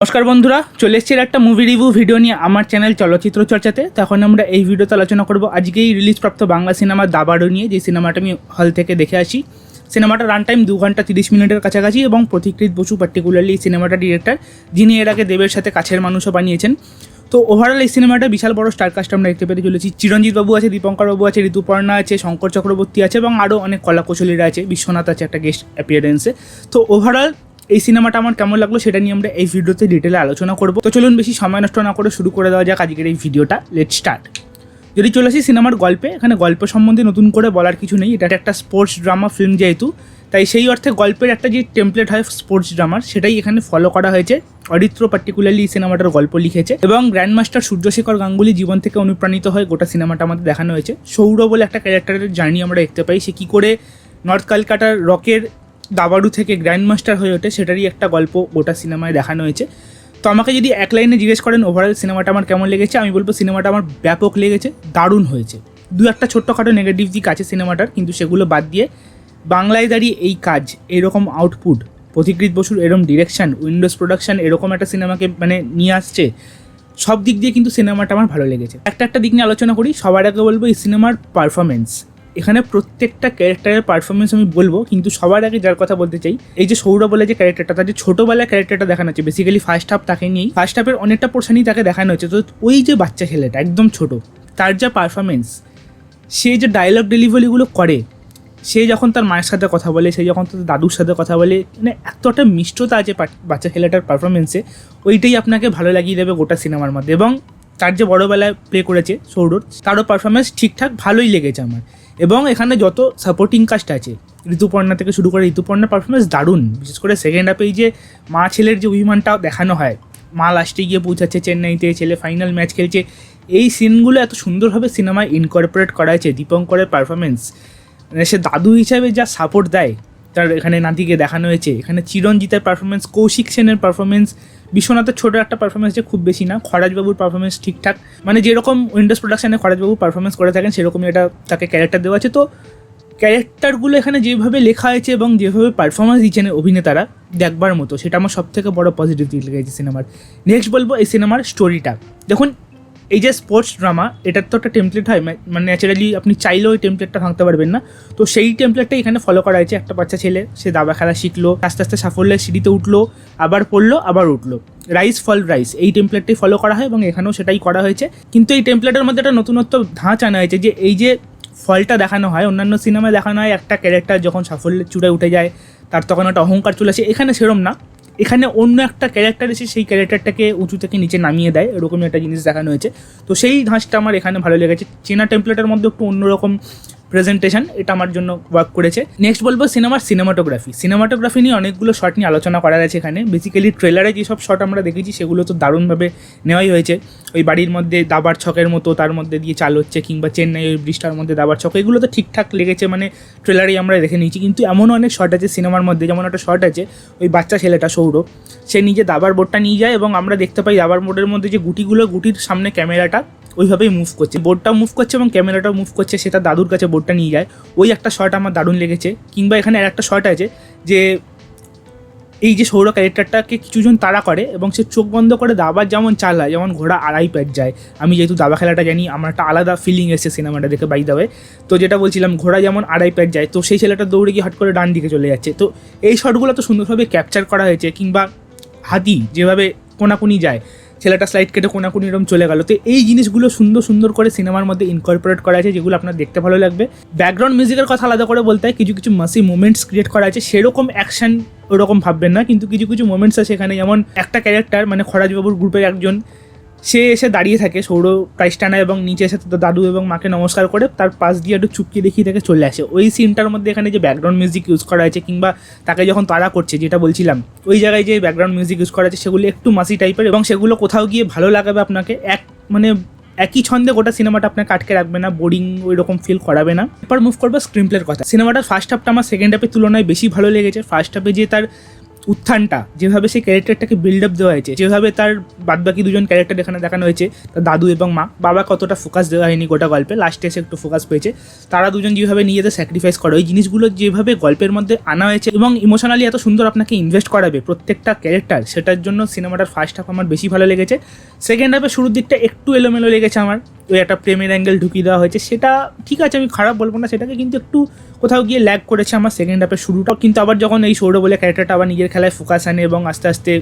নমস্কার বন্ধুরা, চলে এসেছি একটা মুভি রিভিউ ভিডিও নিয়ে আমার চ্যানেল চলচ্চিত্র চর্চাতে। তখন আমরা এই ভিডিওতে আলোচনা করব। আজকেই রিলিজপ্রাপ্ত বাংলা সিনেমা দাবাড়ো নিয়ে, যে সিনেমাটা আমি হল থেকে দেখে আসি। সিনেমাটা রান টাইম দু ঘণ্টা তিরিশ মিনিটের কাছাকাছি এবং প্রতিকৃত বসু পার্টিকুলারলি এই সিনেমাটা ডিরেক্টর যিনি এর আগে দেবের সাথে কাছের মানুষও বানিয়েছেন। তো ওভারঅল এই সিনেমাটা বিশাল বড় স্টার কাস্ট আমরা দেখতে পেতে চলেছি। চিরঞ্জিত বাবু আছে, দীপঙ্কর বাবু আছে, ঋতুপর্ণা আছে, শঙ্কর চক্রবর্তী আছে এবং আরও অনেক কলাকুশলীরা আছে। বিশ্বনাথ আছে একটা গেস্ট অ্যাপিয়ারেন্সে তো ওভারঅল এই সিনেমাটা আমার কেমন লাগল সেটা নিয়ে আমরা এই ভিডিওতে ডিটেলে আলোচনা করব। তো চলুন বেশি সময় নষ্ট না করে শুরু করে দেওয়া যাক আজকের এই ভিডিওটা। লেট স্টার্ট যদি চলে আসি সিনেমার গল্পে, এখানে গল্প সম্বন্ধে নতুন করে বলার কিছু নেই। এটা একটা স্পোর্টস ড্রামা ফিল্ম যেহেতু, তাই সেই অর্থে গল্পের একটা যে টেমপ্লেট হয় স্পোর্টস ড্রামার সেটাই এখানে ফলো করা হয়েছে। অরিত্র পার্টিকুলারলি এই সিনেমাটার গল্প লিখেছে এবং গ্র্যান্ডমাস্টার সূর্যশেখর গাঙ্গুলি জীবন থেকে অনুপ্রাণিত হয়ে গোটা সিনেমাটা আমাদের দেখানো হয়েছে। সৌর বলে একটা ক্যারেক্টারের জার্নি আমরা দেখতে পাই। সে কী করে নর্থ কলকাতার রকের দাবাড়ু থেকে গ্র্যান্ডমাস্টার হয়ে ওঠে, সেটারই একটা গল্প গোটা সিনেমায় দেখানো হয়েছে। তো আমাকে যদি এক লাইনে জিজ্ঞেস করেন ওভারঅল সিনেমাটা আমার কেমন লেগেছে? আমি বলব, সিনেমাটা আমার ব্যাপক লেগেছে, দারুণ হয়েছে। দু একটা ছোট্টখাটো নেগেটিভ দিক আছে সিনেমাটার, কিন্তু সেগুলো বাদ দিয়ে বাংলায় দাঁড়িয়ে এই কাজ, এরকম আউটপুট পথিকৃত বসুর এরকম ডিরেকশন উইন্ডোজ প্রোডাকশন এরকম একটা সিনেমাকে মানে নিয়ে আসছে, সব দিক দিয়ে কিন্তু সিনেমাটা আমার ভালো লেগেছে। একটা একটা দিক নিয়ে আলোচনা করি, সবার আগে বলব এই সিনেমার পারফরমেন্স এখানে প্রত্যেকটা ক্যারেক্টারের পারফরমেন্স আমি বলব, কিন্তু সবার আগে যার কথা বলতে চাই, এই যে সৌরভ বলে যে ক্যারেক্টারটা তার যে ছোটোবেলার ক্যারেক্টারটা দেখানো হচ্ছে বেসিক্যালি ফার্স্ট হাফ তাকে নিয়েই ফার্স্ট হাফের অনেকটা পোর্শনই তাকে দেখানো হচ্ছে। তো ওই যে বাচ্চা ছেলেটা, একদম ছোট, তার যা পারফরমেন্স সে যে ডায়লগ ডেলিভারিগুলো করে, সে যখন তার মায়ের সাথে কথা বলে, সে যখন তার দাদুর সাথে কথা বলে মানে এতটা মিষ্টতা আছে বাচ্চা ছেলেটার পারফরমেন্সে ওইটাই আপনাকে ভালো লাগিয়ে দেবে গোটা সিনেমার মধ্যে। এবং তার যে বড়োবেলায় প্লে করেছে সৌরভ, তারও পারফরমেন্স ঠিকঠাক ভালোই লেগেছে আমার। এবং এখানে যত সাপোর্টিং কাস্ট আছে, ঋতুপর্ণা থেকে শুরু করে ঋতুপর্ণার পারফরমেন্স দারুণ। বিশেষ করে সেকেন্ড হাফে এই যে মা ছেলের যে অভিমানটাও দেখানো হয়, মা লাস্টে গিয়ে পৌঁছাচ্ছে চেন্নাইতে, ছেলে ফাইনাল ম্যাচ খেলছে। এই সিনগুলো এত সুন্দরভাবে সিনেমায় ইনকর্পোরেট করা হয়েছে দীপঙ্করের পারফরমেন্স মানে সে দাদু হিসাবে যা সাপোর্ট দেয় তার এখানে নাতিকে দেখানো হয়েছে। এখানে চিরঞ্জিতের পারফরমেন্স কৌশিক সেনের পারফরমেন্স বিশ্বনাথের ছোটো একটা পারফরমেন্স যে খুব বেশি না, খরাজবাবুর পারফরমেন্স ঠিকঠাক। মানে যেরকম উইন্ডোজ প্রোডাকশনে খরাজবাবু পারফরমেন্স করে থাকেন, সেরকমই এটা তাকে ক্যারেক্টার দেওয়া আছে। তো ক্যারেক্টারগুলো এখানে যেভাবে লেখা হয়েছে এবং যেভাবে পারফরমেন্স দিচ্ছেন অভিনেতারা, দেখবার মতো, সেটা আমার সব থেকে বড় পজিটিভ দিক লেগেছে সিনেমার নেক্সট বলব এই সিনেমার স্টোরিটা দেখুন এই যে স্পোর্টস ড্রামা এটার তো একটা টেমপ্লেট হয় মানে ন্যাচারালি আপনি চাইলেও ওই টেমপ্লেটটা ভাঙতে পারবেন না। তো সেই টেমপ্লেটটা এখানে ফলো করা হয়েছে, একটা বাচ্চা ছেলে, সে দাবা খেলা শিখলো, আস্তে আস্তে সাফল্যের সিঁড়িতে উঠল, আবার পড়ল, আবার উঠল। রাইস ফল রাইস এই টেমপ্লেটটাই ফলো করা হয় এবং এখানেও সেটাই করা হয়েছে। কিন্তু এই টেমপ্লেটের মধ্যে একটা নতুনত্ব ধাঁচ আনা হয়েছে যে এই যে ফলটা দেখানো হয়, অন্যান্য সিনেমায় দেখানো হয়, একটা ক্যারেক্টার যখন সাফল্যের চূড়ায় উঠে যায়, তার তখন একটা অহংকার চলে আসে, এখানে সেরম না। এখানে অন্য একটা ক্যারেক্টার এসে সেই ক্যারেক্টারটাকে উঁচু থেকে নিচে নামিয়ে দেয়, এরকমই একটা জিনিস দেখানো হয়েছে। তো সেই ধাঁচটা আমার এখানে ভালো লেগেছে। চেনা টেম্পলেটের মধ্যে একটু অন্যরকম প্রেজেন্টেশন এটা আমার জন্য ওয়ার্ক করেছে। নেক্সট বলব সিনেমার সিনেমাটোগ্রাফি সিনেমাটোগ্রাফি নিয়ে অনেকগুলো শট নিয়ে আলোচনা করা গেছে এখানে। বেসিক্যালি ট্রেলারে যেসব শট আমরা দেখেছি, সেগুলো তো দারুণভাবে নেওয়াই হয়েছে। ওই বাড়ির মধ্যে দাবার ছকের মতো, তার মধ্যে দিয়ে চাল হচ্ছে, কিংবা চেন্নাই ওই ব্রিজটার মধ্যে দাবার ছক, এগুলো তো ঠিকঠাক লেগেছে মানে ট্রেলারেই আমরা দেখে নিয়েছি। কিন্তু এমনও অনেক শট আছে সিনেমার মধ্যে, যেমন একটা শট আছে, ওই বাচ্চা ছেলেটা, সৌরভ। সে নিজে দাবার বোর্ডটা নিয়ে যায় এবং আমরা দেখতে পাই দাবার বোর্ডের মধ্যে যে গুটিগুলো, গুটির সামনে ক্যামেরাটা ওইভাবেই মুভ করছে। বোর্ডটাও মুভ করছে এবং ক্যামেরাটাও মুভ করছে, সেটা দাদুর কাছে বোর্ডটা নিয়ে যায়। ওই একটা শট আমার দারুণ লেগেছে। কিংবা এখানে আর একটা শট আছে যে, এই যে সৌর ক্যারেক্টারটাকে কিছুজন তাড়া করে এবং সে চোখ বন্ধ করে দাবার যেমন চালায়, যেমন ঘোড়া আড়াই প্যাট যায়। আমি যেহেতু দাবা খেলাটা জানি, আমার একটা আলাদা ফিলিং এসেছে সিনেমাটা দেখে বাই দাবে তো যেটা বলছিলাম, ঘোড়া যেমন আড়াই প্যাট যায়, তো সেই ছেলেটা দৌড়ে গিয়ে হট করে ডান দিকে চলে যাচ্ছে। তো এই শটগুলো তো সুন্দরভাবে ক্যাপচার করা হয়েছে, কিংবা হাতি যেভাবে কোনাকুনি যায় ছেলেটা স্লাইড কেটে কোনাকুনি এরকম চলে গেল। তো এই জিনিসগুলো সুন্দর সুন্দর করে সিনেমার মধ্যে ইনকর্পোরেট করা আছে, যেগুলো আপনার দেখতে ভালো লাগবে। ব্যাকগ্রাউন্ড মিউজিকের কথা আলাদা করে বলতে হয়, কিছু কিছু মাসি মুমেন্টস ক্রিয়েট করা আছে। সেরকম অ্যাকশন ওরকম ভাববেন না, কিন্তু কিছু কিছু মোমেন্টস আছে এখানে। যেমন একটা ক্যারেক্টার মানে খরাজবাবুর গ্রুপের একজন সে এসে দাঁড়িয়ে থাকে সৌর প্রাইস টানা এবং নিচে এসে তার দাদু এবং মাকে নমস্কার করে তার পাশ দিয়ে একটু চুপকি দেখিয়ে তাকে চলে আসে। ওই সিনটার মধ্যে এখানে যে ব্যাকগ্রাউন্ড মিউজিক ইউজ করা আছে কিংবা তাকে যখন তাড়া করছে, যেটা বলছিলাম, ওই জায়গায় যে ব্যাকগ্রাউন্ড মিউজিক ইউজ করা আছে সেগুলো একটু মাসি টাইপের এবং সেগুলো কোথাও গিয়ে ভালো লাগাবে আপনাকে, এক মানে একই ছন্দে গোটা সিনেমাটা আপনাকে আটকে রাখবে না বোরিং ওই রকম ফিল করাবে না। এরপর মুভ করব স্ক্রিন প্লের কথা। সিনেমাটার ফার্স্ট হাফটা আমার সেকেন্ড হাফের তুলনায় বেশি ভালো লেগেছে। ফার্স্ট হাফে যে তার উত্থানটা, যেভাবে সেই ক্যারেক্টারটাকে বিল্ড আপ দেওয়া হয়েছে, যেভাবে তার বাদবাকি দুজন ক্যারেক্টার এখানে দেখানো হয়েছে, তার দাদু এবং মা, বাবা কতটা ফোকাস দেওয়া হয়নি গোটা গল্পে লাস্টে এসে একটু ফোকাস পেয়েছে, তারা দুজন যেভাবে নিজেদের স্যাক্রিফাইস করে, ওই জিনিসগুলো যেভাবে গল্পের মধ্যে আনা হয়েছে এবং ইমোশনালি এত সুন্দর আপনাকে ইনভেস্ট করাবে প্রত্যেকটা ক্যারেক্টার সেটার জন্য সিনেমাটার ফার্স্ট হাফ আমার বেশি ভালো লেগেছে সেকেন্ড হাফে শুরুর দিকটা একটু এলোমেলো লেগেছে আমার ওই একটা প্রেমের অ্যাঙ্গেল ঢুকিয়ে দেওয়া হয়েছে। সেটা ঠিক আছে, আমি খারাপ বলব না, সেটাকে কিন্তু একটু কোথাও গিয়ে ল্যাগ করেছে আমার সেকেন্ড হাফের শুরুটাও কিন্তু আবার যখন এই সৌরভ বলে ক্যারেক্টারটা আবার নিজের খেলায় ফোকাস আনে এবং আস্তে আস্তে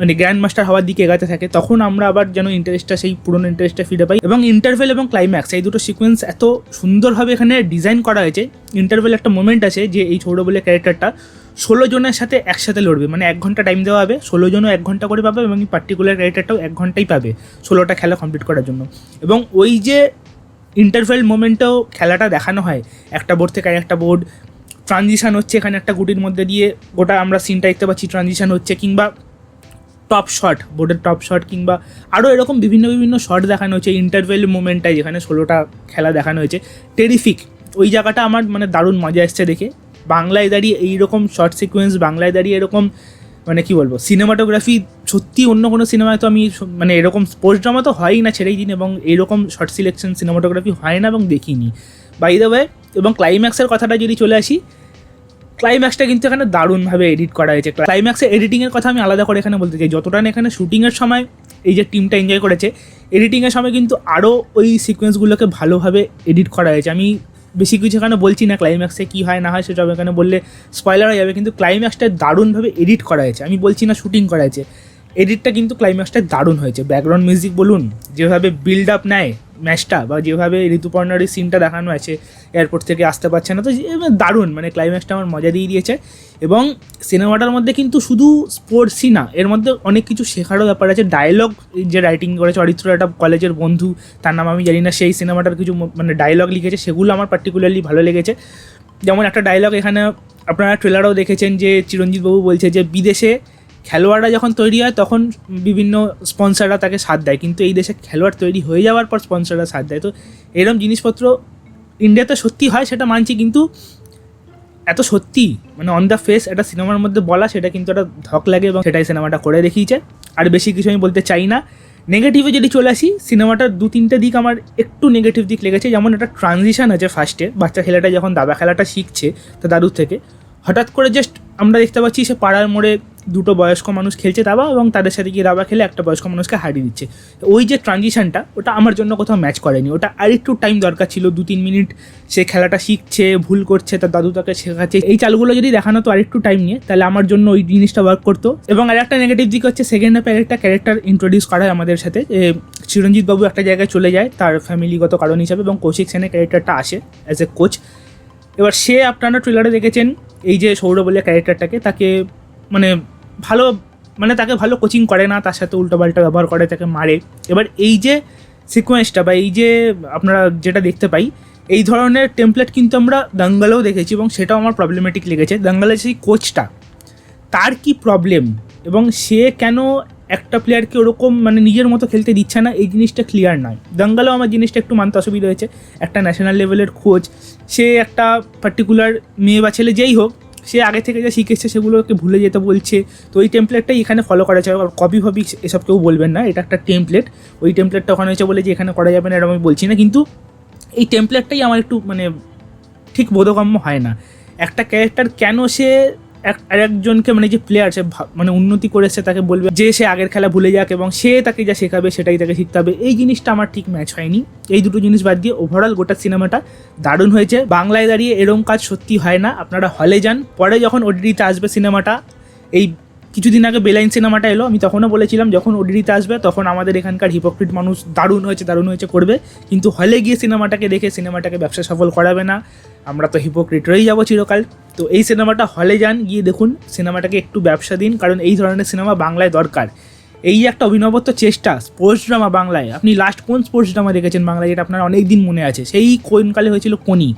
মানে গ্র্যান্ড মাস্টার হওয়ার দিকে এগাতে থাকে, তখন আমরা আবার যেন ইন্টারেস্টটা সেই পুরনো ইন্টারেস্টটা ফিরে পাই এবং ইন্টারভেল এবং ক্লাইম্যাক্স এই দুটো সিকোয়েন্স এত সুন্দরভাবে এখানে ডিজাইন করা হয়েছে। ইন্টারভেল একটা মোমেন্ট আছে যে এই সৌরভ বলে ক্যারেক্টারটা ষোলো জনের সাথে একসাথে লড়বে মানে এক ঘণ্টা টাইম দেওয়া হবে, ষোলো জনও এক ঘণ্টা করে পাবে এবং পার্টিকুলার ক্যারেক্টারটাও এক ঘন্টাই পাবে ষোলোটা খেলা কমপ্লিট করার জন্য। এবং ওই যে ইন্টারভেল মোমেন্টেও খেলাটা দেখানো হয়, একটা বোর্ড থেকে একটা বোর্ড ট্রানজিশান হচ্ছে এখানে একটা গুটির মধ্যে দিয়ে, গোটা আমরা সিনটা দেখতে পাচ্ছি ট্রানজিশান হচ্ছে কিংবা টপ শট বোর্ডের টপ শট কিংবা আরও এরকম বিভিন্ন বিভিন্ন শট দেখানো হয়েছে ইন্টারভেল মোমেন্টটাই যেখানে ষোলোটা খেলা দেখানো হয়েছে। টেরিফিক ওই জায়গাটা আমার মানে দারুণ মজা এসছে দেখে। বাংলায় দাঁড়িয়ে এইরকম শর্ট সিকোয়েন্স বাংলায় দাঁড়িয়ে এরকম মানে কি বলব সিনেমাটোগ্রাফি সত্যি অন্য কোনো সিনেমায় তো আমি মানে এরকম স্পোর্টস ড্রামা তো হয়ই না ছেড়েই দিন এবং এরকম শর্ট সিলেকশন সিনেমাটোগ্রাফি হয় না এবং দেখিনি। বাই দ্য ওয়ে এবং ক্লাইম্যাক্সের কথাটা যদি চলে আসি ক্লাইম্যাক্সটা কিন্তু এখানে দারুণভাবে এডিট করা হয়েছে। ক্লাইম্যাক্সের এডিটিংয়ের কথা আমি আলাদা করে এখানে বলতে চাই। যতটা না এখানে শুটিংয়ের সময় এই যে টিমটা এনজয় করেছে এডিটিংয়ের সময় কিন্তু আরও ওই সিকোয়েন্সগুলোকে ভালোভাবে এডিট করা হয়েছে। আমি বেশি কিছু এখানে বলছি না ক্লাইম্যাক্সে কী হয় না হয় সেসব এখানে বললে স্পয়লার হয়ে যাবে, কিন্তু ক্লাইম্যাক্সটা দারুণভাবে এডিট করা হয়েছে। আমি বলছি না শ্যুটিং করা হয়েছে এডিটটা কিন্তু ক্লাইম্যাক্সটা দারুণ হয়েছে। ব্যাকগ্রাউন্ড মিউজিক বলুন, যেভাবে বিল্ড আপ নেয় ম্যাচটা বা যেভাবে ঋতুপর্ণার সিনটা দেখানো আছে এয়ারপোর্ট থেকে আসতে পারছে না, তো দারুণ মানে ক্লাইম্যাক্সটা আমার মজা দিয়ে দিয়েছে। এবং সিনেমাটার মধ্যে কিন্তু শুধু স্পোর্টসই না, এর মধ্যে অনেক কিছু শেখারও ব্যাপার আছে। ডায়লগ যে রাইটিং করেছে অরিত্র, একটা কলেজের বন্ধু, তার নাম আমি জানি না, সেই সিনেমাটার কিছু মানে ডায়লগ লিখেছে, সেগুলো আমার পার্টিকুলারলি ভালো লেগেছে। যেমন একটা ডায়লগ এখানে আপনারা ট্রেলারও দেখেছেন যে চিরঞ্জিত বাবু বলছে যে, বিদেশে খেলোয়াড়রা যখন তৈরি হয়, তখন বিভিন্ন স্পন্সাররা তাকে সাথ দেয়। কিন্তু এই দেশে খেলোয়াড় তৈরি হয়ে যাওয়ার পর স্পন্সাররা সাথ দেয়। তো এরকম জিনিসপত্র ইন্ডিয়াতে সত্যি হয়, সেটা মানছি কিন্তু এত সত্যি মানে অন দ্য ফেস একটা সিনেমার মধ্যে বলা, সেটা কিন্তু একটা ধক লাগে এবং সেটাই সিনেমাটা করে দেখিয়েছে। আর বেশি কিছু আমি বলতে চাই না। নেগেটিভে যদি চলে আসি, সিনেমাটার দু তিনটে দিক আমার একটু নেগেটিভ দিক লেগেছে। যেমন একটা ট্রানজিশন আছে ফার্স্টে বাচ্চা খেলাটা যখন দাদা খেলাটা শিখছে তার দাদুর থেকে হঠাৎ করে জাস্ট আমরা দেখতে পাচ্ছি সে পাড়ার মোড়ে দুটো বয়স্ক মানুষ খেলছে দাবা এবং তাদের সাথে গিয়ে দাবা খেলে একটা বয়স্ক মানুষকে হারিয়ে দিচ্ছে। ওই যে ট্রানজিশনটা ওটা আমার জন্য কোথাও ম্যাচ করেনি। ওটা আরেকটু টাইম দরকার ছিল, দু তিন মিনিট সে খেলাটা শিখছে, ভুল করছে, তার দাদু তাকে শেখাচ্ছে। এই চালগুলো যদি দেখানো তো আরেকটু টাইম নিয়ে, তাহলে আমার জন্য ওই জিনিসটা ওয়ার্ক করতো। এবং আরেকটা নেগেটিভ দিক হচ্ছে সেকেন্ড হাফে আরেকটা ক্যারেক্টার ইন্ট্রোডিউস করা হয় আমাদের সাথে। চিরঞ্জিত বাবু একটা জায়গায় চলে যায়, তার ফ্যামিলিগত কারণ হিসাবে এবং কৌশিক সেনের ক্যারেক্টারটা আসে অ্যাজ এ কোচ এবার সে আপনারা ট্রেলারে দেখেছেন, এই যে সৌরভ বলে ক্যারেক্টারটাকে তাকে মানে ভালো মানে তাকে ভালো কোচিং করে না, তার সাথে উল্টোপাল্টা ব্যবহার করে, তাকে মারে। এবার এই যে সিকোয়েন্সটা বা এই যে আপনারা যেটা দেখতে পাই, এই ধরনের টেমপ্লেট কিন্তু আমরা দাঙ্গালেও দেখেছি এবং সেটাও আমার প্রবলেমেটিক লেগেছে। দাঙ্গালের সেই কোচটা তার কি প্রবলেম এবং সে কেন একটা প্লেয়ারকে ওরকম মানে নিজের মতো খেলতে দিচ্ছে না, এই জিনিসটা ক্লিয়ার নয়। দাঙ্গালেও আমার জিনিসটা একটু মানতে অসুবিধা হয়েছে একটা ন্যাশনাল লেভেলের কোচ সে একটা পার্টিকুলার মেয়ে বা ছেলে যেই হোক, সে আগে থেকে যা শিখেছে সেগুলোকে ভুলে যেতে বলছে। তো ওই টেমপ্লেটটাই এখানে ফলো করা যাবে কপি ফপি এসব কেউ বলবেন না, এটা একটা টেমপ্লেট ওই টেমপ্লেটটা ওখানে হয়েছে বলে যে এখানে করা যাবে না এরকম আমি বলছি না। কিন্তু এই টেমপ্লেটটাই আমার একটু মানে ঠিক বোধগম্য হয় না। একটা ক্যারেক্টার কেন সে এক আরেকজনকে মানে যে প্লেয়ার সে মানে উন্নতি করেছে, তাকে বলবে যে সে আগের খেলা ভুলে যাক এবং সে তাকে যা শেখাবে সেটাই তাকে শিখতে হবে। এই জিনিসটা আমার ঠিক ম্যাচ হয়নি। এই দুটো জিনিস বাদ দিয়ে ওভারঅল গোটা সিনেমাটা দারুণ হয়েছে। বাংলায় দাঁড়িয়ে এরম কাজ সত্যি হয় না। আপনারা হলে যান, পরে যখন ওটিটিতে আসবে সিনেমাটা এই কিছুদিন আগে বেলাইন সিনেমাটা এলো, আমি তখনও বলেছিলাম, যখন ওডিডিতে আসবে, তখন আমাদের এখানকার হিপোক্রিট মানুষ দারুণ হয়েছে দারুণ হয়েছে, করবে। কিন্তু হলে গিয়ে সিনেমাটাকে দেখে, সিনেমাটাকে ব্যবসা সফল করাবে না। আমরা তো হিপোক্রিট রয়েই যাব চিরকাল। তো এই সিনেমাটা হলে যান, গিয়ে দেখুন, সিনেমাটাকে একটু ব্যবসা দিন, কারণ এই ধরনের সিনেমা বাংলায় দরকার। এই একটা অভিনবত্ব চেষ্টা স্পোর্টস ড্রামা বাংলায়। আপনি লাস্ট কোন স্পোর্টস ড্রামা দেখেছেন বাংলায়, যেটা আপনার অনেক দিন মনে আছে? সেই কোনকালে হয়েছিল কোনি।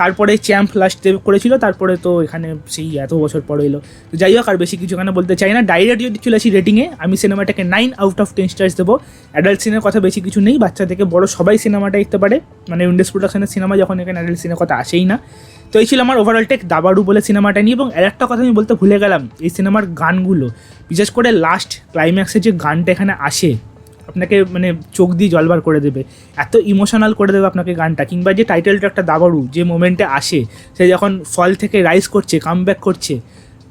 তারপরে চ্যাম্প লাস্ট করেছিল, তারপরে তো এখানে সেই এত বছর পর এলো। তো যাই হোক, আর বেশি কিছু এখানে বলতে চাই না। ডাইরেক্ট যদি চলে আসি রেটিংয়ে আমি সিনেমাটাকে nine out of ten stars দেবো। অ্যাডাল্ট সিনের কথা বেশি কিছু নেই, বাচ্চা থেকে বড় সবাই সিনেমাটা দেখতে পারে। মানে উইন্ডোজ প্রোডাকশনের সিনেমা যখন এখানে অ্যাডাল্ট সিনের কথা আসেই না। তো এই ছিল আমার ওভারঅল টেক দাবাড়ু বলে সিনেমাটা নিয়ে। এবং আর একটা কথা আমি বলতে ভুলে গেলাম, এই সিনেমার গানগুলো, বিশেষ করে লাস্ট ক্লাইম্যাক্সে যে গানটা এখানে আসে আপনাকে মানে চোখ দিয়ে জলবার করে দেবে। এত ইমোশনাল করে দেবে আপনাকে গানটা, কিংবা যে টাইটেলটা একটা দাবারু যে মোমেন্টে আসে, সে যখন ফল থেকে রাইজ করছে কাম ব্যাক করছে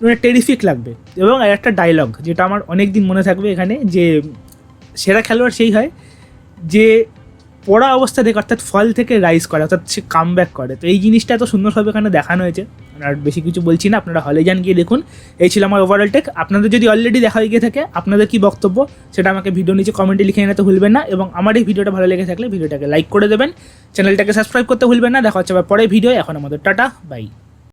মানে টেরিফিক লাগবে। এবং একটা ডায়লগ যেটা আমার অনেক দিন মনে থাকবে এখানে, যে সেরা খেলোয়াড় সেই হয়, যে পড়া অবস্থা থেকে অর্থাৎ ফল থেকে রাইজ করে, অর্থাৎ সে কাম করে। তো এই জিনিসটা এত সুন্দরভাবে এখানে দেখানো হয়েছে। আর বেশি কিছু বলছি না, আপনারা হলে যান, গিয়ে দেখুন। এই ছিল আমার ওভারঅল টেক আপনাদের যদি অলরেডি দেখা হয়ে গিয়ে থাকে, আপনাদের কি বক্তব্য, সেটা আমাকে ভিডিও নিচে কমেন্টে লিখে নিতে ভুলবেন না। এবং আমার এই ভিডিওটা ভালো লেগে থাকলে ভিডিওটাকে লাইক করে দেবেন। চ্যানেলটাকে সাবস্ক্রাইব করতে ভুলবেন না। দেখা হচ্ছে আবার পরে ভিডিও এখন আমাদের টাটা বাই